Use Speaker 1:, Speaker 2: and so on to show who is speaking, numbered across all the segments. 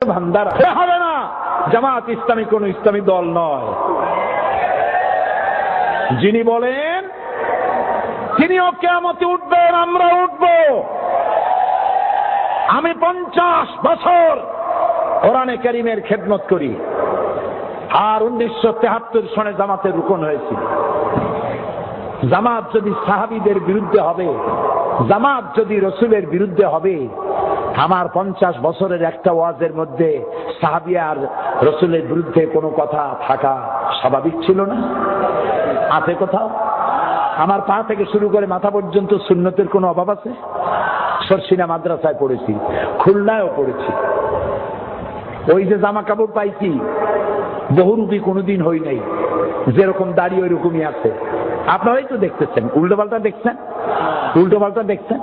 Speaker 1: ভান্ডার হবে না। জামাত ইসলামী কোন ইসলামী দল নয়। যিনি বলেন, তিনিও কেমতে উঠবেন, আমরা উঠব। আমি পঞ্চাশ বছর কোরআনে করিমের খেদমত করি। আর উনিশশো তেহাত্তর সনে জামাতের রুকন হয়েছিল জামাত যদি সাহাবিদের বিরুদ্ধে হবে, জামাত যদি রসুলের বিরুদ্ধে হবে আমার পঞ্চাশ বছরের একটা ওয়াজের মধ্যে সাহাবিয়ার রসুলের বিরুদ্ধে কোনো কথা থাকা স্বাভাবিক ছিল না? আছে কোথাও? আমার পা থেকে শুরু করে মাথা পর্যন্ত সুন্নতের কোনো অভাব আছে? সরসিনা মাদ্রাসায় পড়েছি, খুলনায়ও পড়েছি। ওই যে জামা কাপড় পাইছি বহুরূপী কোনোদিন হই নাই। যেরকম দাড়ি ওই রকমই আছে। আপনারাই তো দেখতেছেন। উল্টো পাল্টা দেখছেন? উল্টো পাল্টা দেখছেন?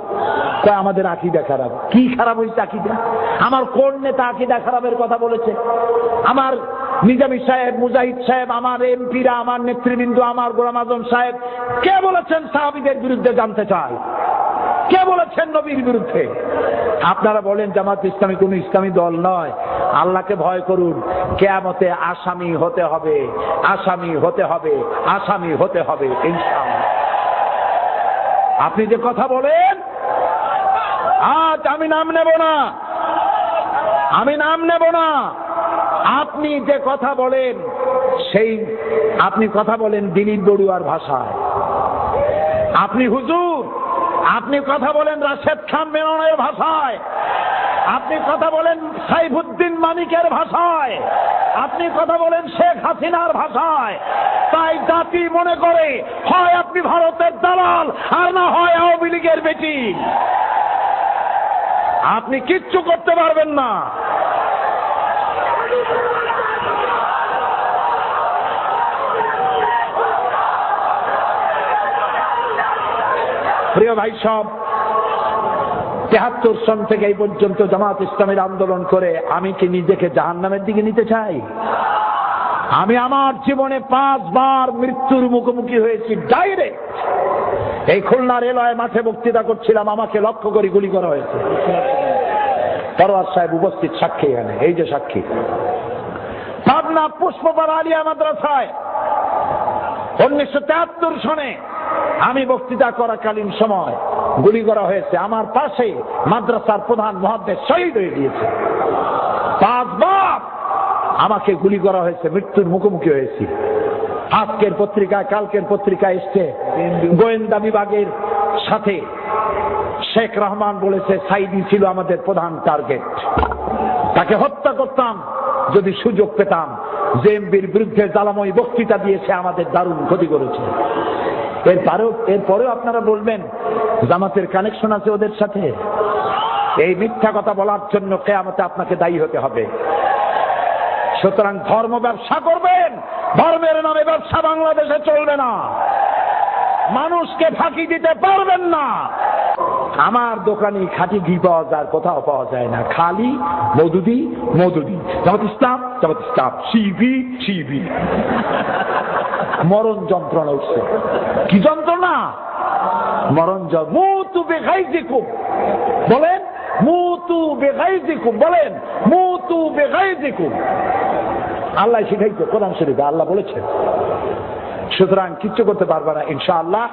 Speaker 1: কয়, আমাদের আকিদা খারাপ। কি খারাপ হয়েছে আকিদা? আমার কোন নেতা আকিদা খারাপের কথা বলেছে? আমার নিজামী সাহেব, মুজাহিদ সাহেব, আমার এমপিরা, আমার নেতৃবৃন্দ, আমার গোলাম আজম সাহেব, কে বলেছেন সাহাবিদের বিরুদ্ধে জানতে চায় কে বলেছেন নবীর বিরুদ্ধে? আপনারা বলেন, জামাত ইসলামী কোন ইসলামী দল নয়। আল্লাহকে ভয় করুন। কেয়ামতে আসামি হতে হবে, আসামি হতে হবে, আসামি হতে হবে আপনি যে কথা বলেন আজ আমি নাম নেব না। আমি নাম নেব না। আপনি যে কথা বলেন, সেই আপনি কথা বলেন দিলীপ বড়ুয়ার ভাষায়। আপনি হুজুর, আপনি কথা বলেন রাশেদ খান মেননের ভাষায়। আপনি কথা বলেন সাইফুদ্দিন মানিকের ভাষায়। আপনি কথা বলেন শেখ হাসিনার ভাষায়। তাই জাতি মনে করে, হয় আপনি ভারতের দালাল, আর না হয় আওয়ামী লীগের বেটি। আপনি কিচ্ছু করতে পারবেন না। প্রিয় ভাই সব, তেহাত্তর সন থেকে এই পর্যন্ত জামাত ইসলামের আন্দোলন করে আমি কি নিজেকে জাহান্নামের দিকে নিতে চাই? আমি আমার জীবনে পাঁচবার মৃত্যুর মুখোমুখি হয়েছি, ডাইরেক্ট। এই খুলনা রেলওয়ে মাঠে বক্তৃতা করছিলাম, আমাকে লক্ষ্য করে গুলি করা হয়েছে। পরোয়ার সাহেব উপস্থিত সাক্ষী এখানে, এই যে সাক্ষী। পাবনা পুষ্পপাড়া আলিয়া মাদ্রাসায় উনিশশো তেহাত্তর সনে আমি বক্তৃতা করাকালীন সময় গুলি করা হয়েছে। আমার পাশে মাদ্রাসার প্রধান মহাদ্দেশ শহীদ হয়ে গিয়েছে। পাঁচবার আমাকে গুলি করা হয়েছে, মৃত্যুর মুখোমুখি হয়েছি। আজকের পত্রিকায়, কালকের পত্রিকায় এসছে গোয়েন্দা বিভাগের সাথে। শেখ রহমান বলেছে, সাইদি ছিল আমাদের প্রধান টার্গেট। তাকে হত্যা করতাম, যদি সুযোগ পেতাম। জেএমবির বিরুদ্ধে জ্বালাময় বক্তৃতা দিয়েছে আমাদের দারুণ ক্ষতি করেছে। এরপরেও এরপরেও আপনারা বলবেন, জামাতের কানেকশন আছে ওদের সাথে? এই মিথ্যা কথা বলার জন্য কেয়ামতে আপনাকে দায়ী হতে হবে। সুতরাং ধর্ম ব্যবসা করবেন, ধর্মের নামে ব্যবসা বাংলাদেশে চলবে না। মানুষকে ফাঁকি দিতে পারবেন না। আমার দোকানে খাঁটি ঘি পাওয়া যায় কোথাও পাওয়া যায় না। খালি মধুদি মধুদি। জামাত ইসলাম জামাত ইসলাম। সিবি সিবি মরণ যন্ত্রণা উঠছে। কি যন্ত্রণা? মরণ মুতু বেখাই দিকুম বলেন, মুতু বেখাই দিকুম বলেন, মুতু বেখাই দিকুম আল্লাহ শিখাইছে কোরআন শরীফে আল্লাহ বলেছেন সুতরাং কিচ্ছু করতে পারবে না ইনশাআল্লাহ।